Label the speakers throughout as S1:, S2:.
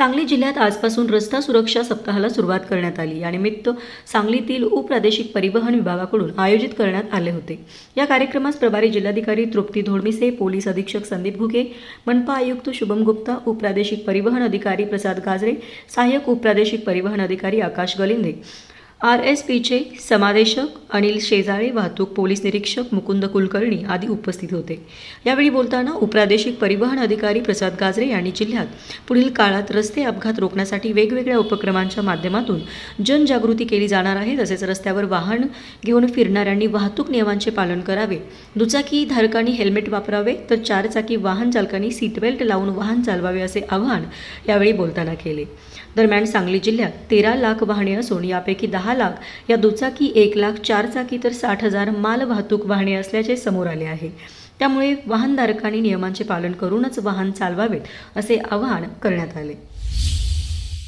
S1: सांगली जिल्ह्यात आजपासून रस्ता सुरक्षा सप्ताहाला सुरुवात करण्यात आली. यानिमित्त सांगलीतील उपप्रादेशिक परिवहन विभागाकडून आयोजित करण्यात आले होते. या कार्यक्रमास प्रभारी जिल्हाधिकारी तृप्ती धोडमिसे पोलीस अधीक्षक संदीप घुके मनपा आयुक्त शुभम गुप्ता उपप्रादेशिक परिवहन अधिकारी प्रसाद गाजरे सहाय्यक उपप्रादेशिक परिवहन अधिकारी आकाश गलिंदे आर एस पीचे समादेशक अनिल शेजाळे वाहतूक पोलीस निरीक्षक मुकुंद कुलकर्णी आदी उपस्थित होते. यावेळी बोलताना उपप्रादेशिक परिवहन अधिकारी प्रसाद गाजरे यांनी जिल्ह्यात पुढील काळात रस्ते अपघात रोखण्यासाठी वेगवेगळ्या उपक्रमांच्या माध्यमातून जनजागृती केली जाणार आहे. तसेच रस्त्यावर वाहन घेऊन फिरणाऱ्यांनी वाहतूक नियमांचे पालन करावे. दुचाकी धारकांनी हेल्मेट वापरावे तर चारचाकी वाहन चालकांनी सीटबेल्ट लावून वाहन चालवावे असे आवाहन यावेळी बोलताना केले. दरम्यान सांगली जिल्ह्यात तेरा लाख वाहने असून यापैकी दहा लाख या दुचाकी एक लाख चारचाकी तर साठ हजार माल वाहतूक वाहने असल्याचे समोर आले आहे. त्यामुळे वाहनधारकांनी नियमांचे पालन करूनच वाहन चालवावेत असे आवाहन करण्यात आले.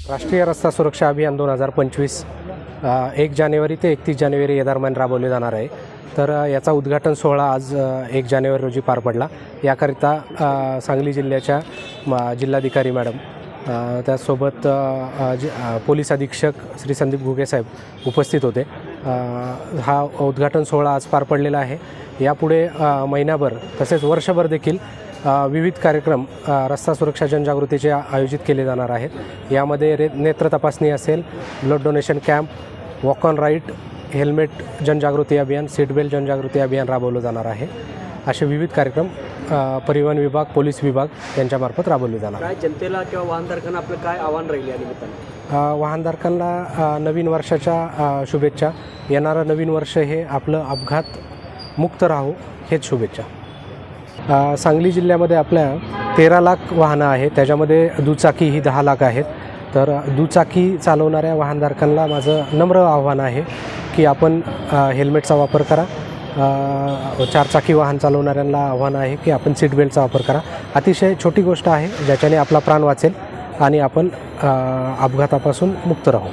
S2: राष्ट्रीय रस्ता सुरक्षा अभियान दोन हजार पंचवीस एक जानेवारी ते एकतीस जानेवारी या दरम्यान राबवले जाणार आहे. तर याचा उद्घाटन सोहळा आज एक जानेवारी रोजी पार पडला. याकरिता सांगली जिल्ह्याच्या जिल्हाधिकारी मॅडम त्याचसोबत जे पोलीस अधीक्षक श्री संदीप घुगेसाहेब उपस्थित होते. हा उद्घाटन सोहळा आज पार पडलेला आहे. यापुढे महिनाभर तसेच वर्षभर देखील विविध कार्यक्रम रस्ता सुरक्षा जनजागृतीचे आयोजित केले जाणार आहेत. यामध्ये रे नेत्र तपासणी असेल blood donation camp walk on right helmet जनजागृती अभियान सीट बेल्ट जनजागृती अभियान राबवलं जाणार आहे. असे विविध कार्यक्रम परिवहन विभाग पोलीस विभाग यांच्यामार्फत राबवले जाणार.
S3: काय जनतेला किंवा वाहनधारकांना आपलं काय आव्हान राहील या निमित्तानं?
S2: वाहनधारकांना नवीन वर्षाच्या शुभेच्छा. येणारं नवीन वर्ष हे आपलं अपघात मुक्त राहो हेच शुभेच्छा. सांगली जिल्ह्यामध्ये आपल्या तेरा लाख वाहनं आहेत. त्याच्यामध्ये दुचाकी ही दहा लाख आहेत. तर दुचाकी चालवणाऱ्या वाहनधारकांना माझं नम्र आव्हान आहे की आपण हेल्मेटचा वापर करा. चारचाकी वाहन चालवणाऱ्यांना आव्हान आहे की आपण सीट बेल्टचा वापर करा. अतिशय छोटी गोष्ट आहे ज्याच्याने आपला प्राण वाचेल आणि आपण अपघातापासून मुक्त राहू.